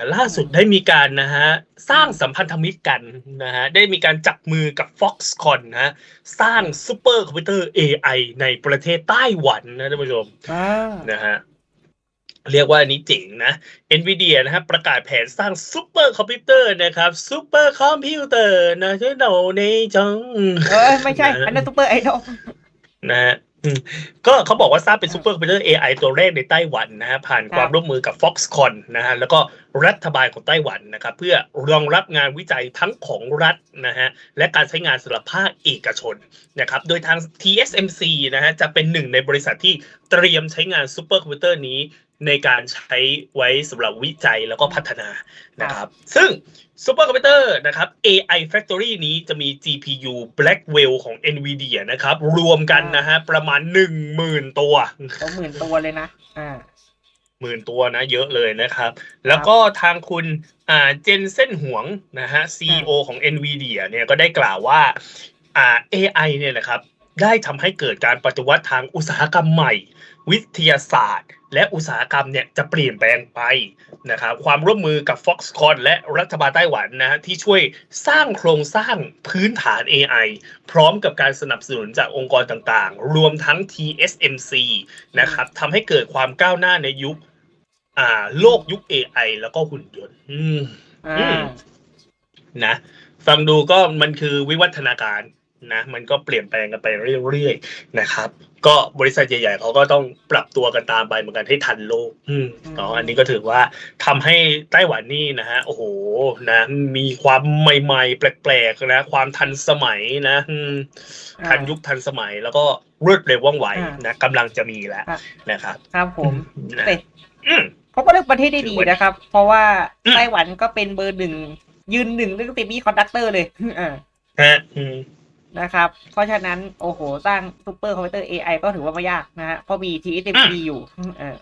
ครับล่าสุดได้มีการนะฮะสร้างสัมพันธมิตรกันนะฮะได้มีการจับมือกับ Foxconn นะฮะสร้างซูเปอร์คอมพิวเตอร์ AI ในประเทศไต้หวันนะท่านผู้ชมอ่านะฮะเรียกว่าอันนี้เจ๋งนะ NVIDIA นะฮะประกาศแผนสร้างซูเปอร์คอมพิวเตอร์นะครับซูเปอร์คอมพิวเตอร์นะที่เราในจังเออไม่ใช่ อันนั้นซูเปอร์ไอดอลนะฮะอืม ก็เขาบอกว่าทราบเป็นซูเปอร์คอมพิวเตอร์ AI ตัวแรกในไต้หวันนะฮะผ่านครับความร่วมมือกับ Foxconn นะฮะแล้วก็รัฐบาลของไต้หวันนะครับเพื่อรองรับงานวิจัยทั้งของรัฐนะฮะและการใช้งานสำหรับภาคเอกชนนะครับโดยทาง TSMC นะฮะจะเป็นหนึ่งในบริษัทที่เตรียมใช้งานซูเปอร์คอมพิวเตอร์นี้ ในการใช้ไว้สำหรับวิจัยแล้วก็พัฒนานะครับ ซึ่งซูเปอร์คอมพิวเตอร์นะครับ AI Factory นี้จะมี GPU Blackwell ของ NVIDIA นะครับ รวมกันนะฮะประมาณ 10,000 ตัวสองหมื่นตัวเลยนะ อ่าหมื่นตัวนะเยอะเลยนะครับ แล้วก็ทางคุณอ่าเจนเส้นหวงนะฮะ CEO ของ NVIDIA เนี่ยก็ได้กล่าวว่าอ่า AI เนี่ยนะครับ ได้ทำให้เกิดการปฏิวัติทางอุตสาหกรรมใหม่ วิทยาศาสตร์ และอุตสาหกรรมเนี่ยจะเปลี่ยนแปลงไปนะครับความร่วมมือกับ Foxconn และรัฐบาลไต้หวันนะฮะที่ช่วยสร้างโครงสร้างพื้นฐาน AI พร้อมกับการสนับสนุนจากองค์กรต่างๆ รวมทั้ง TSMC นะครับทำให้เกิดความก้าวหน้าในยุคอ่าโลกยุค AI แล้วก็หุ่นยนต์อืมอ่าอืมนะฟังดูก็มันคือวิวัฒนาการ นะมันก็เปลี่ยนแปลงกันไปเรื่อยๆนะครับ ก็บริษัทใหญ่ๆเขาก็ต้องปรับตัวกันตามไปเหมือนกันให้ทันโลกอืมเนาะอันนี้ก็ถือว่าทำให้ไต้หวันนี่นะฮะโอ้โหนะ มีความใหม่ๆ แปลกๆนะ ความทันสมัยนะอืมอ่าทันยุคทันสมัยแล้วก็รวดเร็วว่องไวอ่านนะกำลังจะมีแล้วอะนะครับ ครับผมนะแต่อืมเขาก็เลือกประเทศได้ดีนะครับ เพราะว่าอืมไต้หวันก็เป็นเบอร์หนึ่งยืนหนึ่งเรื่องเซมิคอนดักเตอร์เลยอ่าฮะอืม นะครับ เพราะฉะนั้น โอ้โห สร้างซูเปอร์คอมพิวเตอร์ AI ก็ถือว่าไม่ยากนะฮะเพราะมี TSMC อยู่เออ